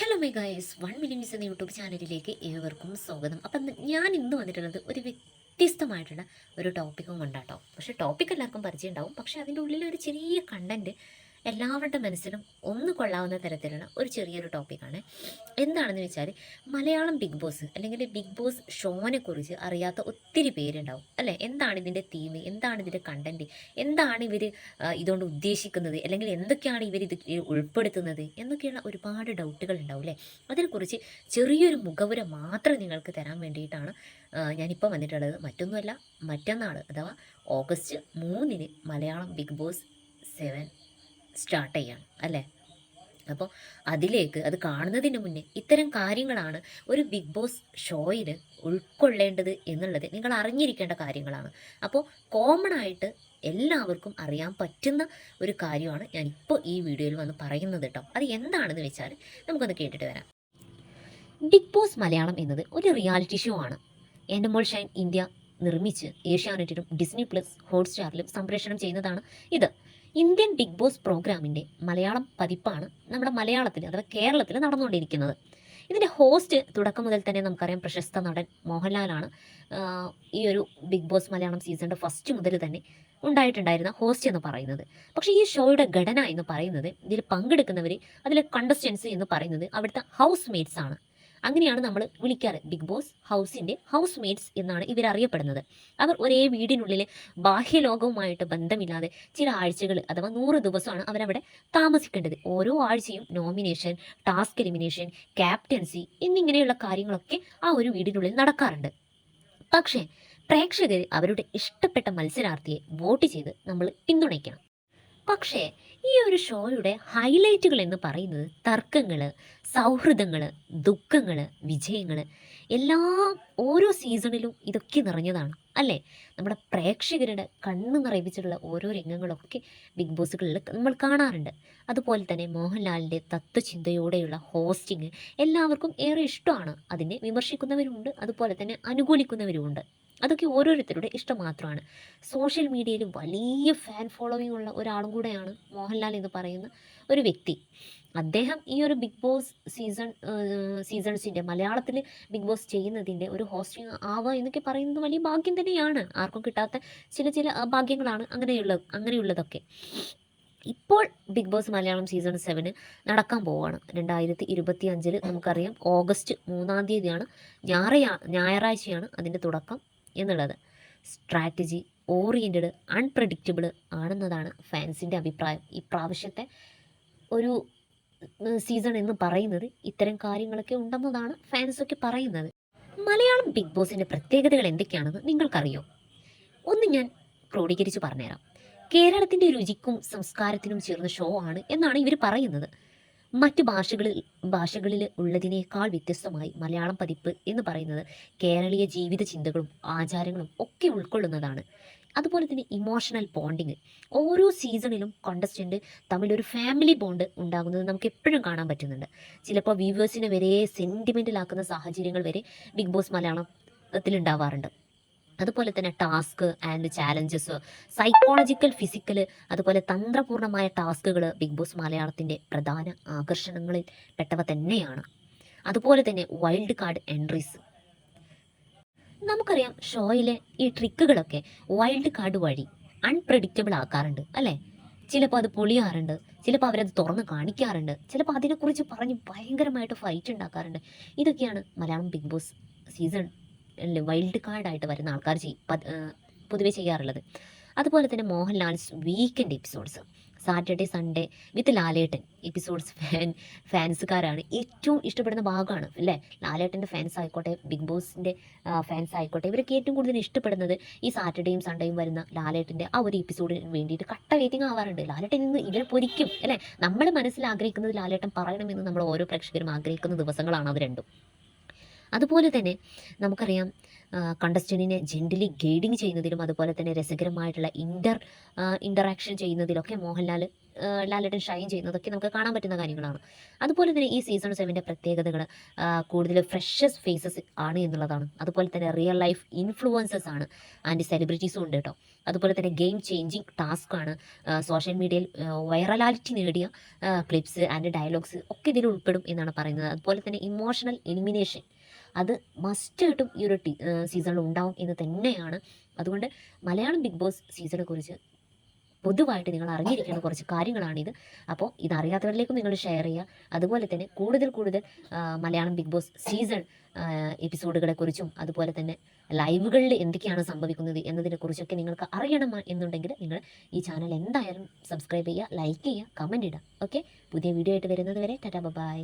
Hello my guys one minutes എന്ന YouTube ചാനലിലേക്ക് ഏവർക്കും സ്വാഗതം. അപ്പം ഞാൻ ഇന്ന് വന്നിട്ടുള്ളത് ഒരു വ്യത്യസ്തമായിട്ടുള്ള ഒരു ടോപ്പിക്കും കൊണ്ടാട്ടോ. പക്ഷേ ടോപ്പിക് എല്ലാവർക്കും പരിചയം ഉണ്ടാവും. പക്ഷേ അതിന്റെ ഉള്ളിൽ ഒരു ചെറിയ കണ്ടന്റ് എല്ലാവരുടെ മനസ്സിലും ഒന്ന് കൊള്ളാവുന്ന തരത്തിലുള്ള ഒരു ചെറിയൊരു ടോപ്പിക്കാണ് എന്താണെന്ന് വെച്ചാൽ മലയാളം ബിഗ് ബോസ് അല്ലെങ്കിൽ ബിഗ് ബോസ് ഷോനെക്കുറിച്ച് അറിയാത്ത ഒത്തിരി പേരുണ്ടാവും. അല്ലേ? എന്താണ് ഇതിന്റെ തീം എന്താണ് ഇതിന്റെ കണ്ടന്റ് എന്താണ് ഇവർ ഇതുകൊണ്ട് ഉദ്ദേശിക്കുന്നത്? അല്ലെങ്കിൽ എന്തൊക്കെയാണ് ഇവർ ഇത് ഉൾപ്പെടുത്തുന്നത്? എന്നൊക്കെയുള്ള ഒരുപാട് ഡൗട്ടുകൾ ഉണ്ടാവും അല്ലേ? അതിനെക്കുറിച്ച് ചെറിയൊരു മുഖവുര മാത്രം നിങ്ങൾക്ക് തരാൻ വേണ്ടിയിട്ടാണ് ഞാനിപ്പോൾ വന്നിട്ടുള്ളത്. മറ്റൊന്നുമല്ല മറ്റന്നാൾ അഥവാ ഓഗസ്റ്റ് മൂന്നിന് Malayalam Bigg Boss seven start ചെയ്യാണ് അല്ലേ? അപ്പോൾ അതിലേക്ക് അത് കാണുന്നതിന് മുന്നേ ഇത്തരം കാര്യങ്ങളാണ് ഒരു ബിഗ് ബോസ് ഷോയിൽ ഉൾക്കൊള്ളേണ്ടത് എന്നുള്ളത് നിങ്ങൾ അറിഞ്ഞിരിക്കേണ്ട കാര്യങ്ങളാണ്. അപ്പോൾ കോമൺ ആയിട്ട് എല്ലാവർക്കും അറിയാൻ പറ്റുന്ന ഒരു കാര്യമാണ് ഞാനിപ്പോൾ ഈ വീഡിയോയിൽ വന്ന് പറയുന്നത് കേട്ടോ. അത് എന്താണെന്ന് വെച്ചാൽ നമുക്കൊന്ന് കേട്ടിട്ട് വരാം. ബിഗ് ബോസ് മലയാളം എന്നത് ഒരു റിയാലിറ്റി ഷോ ആണ്. എന്റെ മോൾ ഷൈൻ ഇന്ത്യ നിർമ്മിച്ച് ഏഷ്യാനെറ്റിലും ഡിസ്നി പ്ലസ് ഹോട്ട്സ്റ്റാറിലും സംപ്രേഷണം ചെയ്യുന്നതാണ് ഇത്. ഇന്ത്യൻ ബിഗ് ബോസ് പ്രോഗ്രാമിന്റെ മലയാളം പതിപ്പാണ് നമ്മുടെ മലയാളത്തിൽ അഥവാ കേരളത്തിൽ നടന്നുകൊണ്ടിരിക്കുന്നത്. ഇതിന്റെ ഹോസ്റ്റ് തുടക്കം മുതൽ തന്നെ നമുക്കറിയാം പ്രശസ്ത നടൻ മോഹൻലാലാണ് ഈ ഒരു ബിഗ് ബോസ് മലയാളം സീസണിന്റെ ഫസ്റ്റ് മുതൽ തന്നെ ഉണ്ടായിട്ടുണ്ടായിരുന്ന ഹോസ്റ്റ് എന്ന് പറയുന്നത്. പക്ഷേ ഈ ഷോയുടെ ഘടന എന്ന് പറയുന്നത് ഇതിൽ പങ്കെടുക്കുന്നവർ അതിലെ കണ്ടസ്റ്റൻസ് എന്ന് പറയുന്നത് അവിടുത്തെ ഹൗസ് മേറ്റ്സ് ആണ്. അങ്ങനെയാണ് നമ്മൾ വിളിക്കാറ്. ബിഗ് ബോസ് ഹൗസിന്റെ ഹൗസ് മേറ്റ്സ് എന്നാണ് ഇവർ അറിയപ്പെടുന്നത്. അവർ ഒരേ വീടിനുള്ളിൽ ബാഹ്യലോകവുമായിട്ട് ബന്ധമില്ലാതെ ചില ആഴ്ചകൾ അഥവാ നൂറ് ദിവസമാണ് അവരവിടെ താമസിക്കേണ്ടത്. ഓരോ ആഴ്ചയും നോമിനേഷൻ ടാസ്ക് എലിമിനേഷൻ ക്യാപ്റ്റൻസി എന്നിങ്ങനെയുള്ള കാര്യങ്ങളൊക്കെ ആ ഒരു വീടിനുള്ളിൽ നടക്കാറുണ്ട്. പക്ഷേ പ്രേക്ഷകർ അവരുടെ ഇഷ്ടപ്പെട്ട മത്സരാർത്ഥിയെ വോട്ട് ചെയ്ത് നമ്മൾ പിന്തുണയ്ക്കണം. പക്ഷേ ഈ ഒരു ഷോയുടെ ഹൈലൈറ്റുകൾ എന്ന് പറയുന്നത് തർക്കങ്ങൾ സൗഹൃദങ്ങൾ ദുഃഖങ്ങൾ വിജയങ്ങൾ എല്ലാം ഓരോ സീസണിലും ഇതൊക്കെ നിറഞ്ഞതാണ് അല്ലേ? നമ്മുടെ പ്രേക്ഷകരുടെ കണ്ണ് നിറയിപ്പിച്ചിട്ടുള്ള ഓരോ രംഗങ്ങളൊക്കെ ബിഗ് ബോസുകളിൽ നമ്മൾ കാണാറുണ്ട്. അതുപോലെ തന്നെ മോഹൻലാലിന്റെ തത്വചിന്തയോടെയുള്ള ഹോസ്റ്റിംഗ് എല്ലാവർക്കും ഏറെ ഇഷ്ടമാണ്. അതിനെ വിമർശിക്കുന്നവരുമുണ്ട് അതുപോലെ തന്നെ അനുകൂലിക്കുന്നവരുമുണ്ട്. അതൊക്കെ ഓരോരുത്തരുടെ ഇഷ്ടം മാത്രമാണ്. സോഷ്യൽ മീഡിയയിൽ വലിയ ഫാൻ ഫോളോവിംഗ് ഉള്ള ഒരാളും കൂടെയാണ് മോഹൻലാൽ എന്ന് പറയുന്ന ഒരു വ്യക്തി. അദ്ദേഹം ഈ ഒരു ബിഗ് ബോസ് സീസൺ സീസൺസിന്റെ മലയാളത്തിൽ ബിഗ് ബോസ് ചെയ്യുന്നതിന്റെ ഒരു ഹോസ്റ്റിംഗ് ആവുക എന്നൊക്കെ പറയുന്നത് വലിയ ഭാഗ്യം തന്നെയാണ്. ആർക്കും കിട്ടാത്ത ചില ചില ഭാഗ്യങ്ങളാണ് അങ്ങനെയുള്ള അങ്ങനെയുള്ളതൊക്കെ. ഇപ്പോൾ big Boss Malayalam season seven നടക്കാൻ പോവുകയാണ് രണ്ടായിരത്തി ഇരുപത്തി അഞ്ചിൽ നമുക്കറിയാം. ഓഗസ്റ്റ് മൂന്നാം തീയതിയാണ്. ഞായറയാ ഞായറാഴ്ചയാണ് അതിന്റെ തുടക്കം. എന്നുള്ളത്. സ്ട്രാറ്റജി ഓറിയന്റഡ് അൺപ്രഡിക്റ്റബിൾ ആണെന്നതാണ് ഫാൻസിന്റെ അഭിപ്രായം. ഇപ്രാവശ്യത്തെ പ്രാവശ്യത്തെ ഒരു സീസൺ എന്ന് പറയുന്നത് ഇത്തരം കാര്യങ്ങളൊക്കെ ഉണ്ടെന്നതാണ് ഫാൻസൊക്കെ പറയുന്നത്. മലയാളം ബിഗ് ബോസിന്റെ പ്രത്യേകതകൾ എന്തൊക്കെയാണെന്ന് നിങ്ങൾക്കറിയോ? ഒന്ന് ഞാൻ ക്രോഡീകരിച്ച് പറഞ്ഞുതരാം. കേരളത്തിന്റെ രുചിക്കും സംസ്കാരത്തിനും ചേർന്ന ഷോ ആണ് എന്നാണ് ഇവർ പറയുന്നത്. മറ്റ് ഭാഷകളിൽ ഭാഷകളിൽ ഉള്ളതിനേക്കാൾ വ്യത്യസ്തമായി മലയാളം പതിപ്പ് എന്ന് പറയുന്നത് കേരളീയ ജീവിത ചിന്തകളും ആചാരങ്ങളും ഒക്കെ ഉൾക്കൊള്ളുന്നതാണ്. അതുപോലെ തന്നെ ഇമോഷണൽ ബോണ്ടിങ് ഓരോ സീസണിലും കോണ്ടസ്റ്റന്റ് തമ്മിലൊരു ഫാമിലി ബോണ്ട് ഉണ്ടാകുന്നത് നമുക്ക് എപ്പോഴും കാണാൻ പറ്റുന്നുണ്ട്. ചിലപ്പോൾ വ്യൂവേഴ്സിനെ വരെ സെന്റിമെന്റലാക്കുന്ന സാഹചര്യങ്ങൾ വരെ ബിഗ് ബോസ് മലയാളത്തിൽ ഉണ്ടാവാറുണ്ട്. അതുപോലെ തന്നെ task and challenges psychological physical അതുപോലെ തന്ത്രപൂർണമായ ടാസ്കുകൾ ബിഗ് ബോസ് മലയാളത്തിന്റെ പ്രധാന ആകർഷണങ്ങളിൽ പെട്ടവ തന്നെയാണ്. അതുപോലെ തന്നെ വൈൽഡ് കാർഡ് എൻട്രീസ് നമുക്കറിയാം ഷോയിലെ ഈ ട്രിക്കുകളൊക്കെ വൈൽഡ് കാർഡ് വഴി അൺപ്രഡിക്റ്റബിൾ ആക്കാറുണ്ട് അല്ലേ? ചിലപ്പോൾ അത് പൊളിയാറുണ്ട് ചിലപ്പോൾ അവരത് തുറന്ന് കാണിക്കാറുണ്ട് ചിലപ്പോൾ അതിനെക്കുറിച്ച് പറഞ്ഞ് ഭയങ്കരമായിട്ട് ഫൈറ്റ് ഉണ്ടാക്കാറുണ്ട്. ഇതൊക്കെയാണ് Malayalam Bigg Boss season wild കാർഡായിട്ട് വരുന്ന ആൾക്കാർ ചെയ്യും പൊതുവേ ചെയ്യാറുള്ളത്. അതുപോലെ തന്നെ Mohanlal's weekend episodes Saturday Sunday with Lalettan episodes fan ഫാൻസുകാരാണ് ഏറ്റവും ഇഷ്ടപ്പെടുന്ന ഭാഗമാണ് അല്ലേ? ലാലേട്ടന്റെ ഫാൻസ് ആയിക്കോട്ടെ ബിഗ് ബോസിന്റെ ഫാൻസ് ആയിക്കോട്ടെ ഇവരൊക്കെ ഏറ്റവും കൂടുതൽ ഇഷ്ടപ്പെടുന്നത് ഈ സാറ്റർഡേയും സൺഡേയും വരുന്ന ലാലേട്ടന്റെ ആ ഒരു എപ്പിസോഡിന് വേണ്ടിയിട്ട് കട്ട വെയിറ്റിംഗ് ആവാറുണ്ട്. ലാലേട്ടൻ ഇന്ന് ഇവരെ പൊരിക്കും അല്ലേ? നമ്മൾ മനസ്സിൽ ആഗ്രഹിക്കുന്നത് ലാലേട്ടൻ പറയണമെന്ന് നമ്മൾ ഓരോ പ്രേക്ഷകരും ആഗ്രഹിക്കുന്ന ദിവസങ്ങളാണ് അത് രണ്ടും. അതുപോലെ തന്നെ നമുക്കറിയാം കണ്ടസ്റ്റന്റിനെ ജെന്റലി ഗൈഡിങ് ചെയ്യുന്നതിലും അതുപോലെ തന്നെ രസകരമായിട്ടുള്ള ഇന്റർ ഇന്ററാക്ഷൻ ചെയ്യുന്നതിലൊക്കെ മോഹൻലാൽ ലാലേട്ടൻ ഷൈൻ ചെയ്യുന്നതൊക്കെ നമുക്ക് കാണാൻ പറ്റുന്ന കാര്യങ്ങളാണ്. അതുപോലെ തന്നെ ഈ സീസൺ സെവന്റെ പ്രത്യേകതകൾ കൂടുതൽ ഫ്രഷസ് ഫേസസ് ആണ് എന്നുള്ളതാണ്. അതുപോലെ തന്നെ റിയൽ ലൈഫ് ഇൻഫ്ലുവൻസസ് ആണ് ആൻഡ് സെലിബ്രിറ്റീസും ഉണ്ട് കേട്ടോ അതുപോലെ തന്നെ ഗെയിം ചേഞ്ചിങ് ടാസ്ക് ആണ് സോഷ്യൽ മീഡിയയിൽ വൈറലാലിറ്റി നേടിയ ക്ലിപ്സ് ആൻഡ് ഡയലോഗ്സ് ഒക്കെ ഇതിൽ ഉൾപ്പെടും എന്നാണ് പറയുന്നത്. അതുപോലെ തന്നെ ഇമോഷണൽ എലിമിനേഷൻ അത് മസ്റ്റായിട്ടും ഈ ഒരു സീസണിൽ ഉണ്ടാവും എന്ന് തന്നെയാണ്. അതുകൊണ്ട് മലയാളം ബിഗ് ബോസ് സീസണെ കുറിച്ച് പൊതുവായിട്ട് നിങ്ങൾ അറിഞ്ഞിരിക്കേണ്ട കുറച്ച് കാര്യങ്ങളാണിത്. അപ്പോൾ ഇതറിയാത്തവരിലേക്കും നിങ്ങൾ ഷെയർ ചെയ്യുക. അതുപോലെ തന്നെ കൂടുതൽ കൂടുതൽ മലയാളം ബിഗ് ബോസ് സീസൺ എപ്പിസോഡുകളെ കുറിച്ചും അതുപോലെ തന്നെ ലൈവുകളിൽ എന്തൊക്കെയാണ് സംഭവിക്കുന്നത് എന്നതിനെക്കുറിച്ചൊക്കെ നിങ്ങൾക്ക് അറിയണം എന്നുണ്ടെങ്കിൽ നിങ്ങൾ ഈ ചാനൽ എന്തായാലും സബ്സ്ക്രൈബ് ചെയ്യുക ലൈക്ക് ചെയ്യുക കമന്റ് ഇടുക. ഓക്കെ പുതിയ വീഡിയോ ആയിട്ട് വരുന്നത് വരെ ടാറ്റാ ബൈ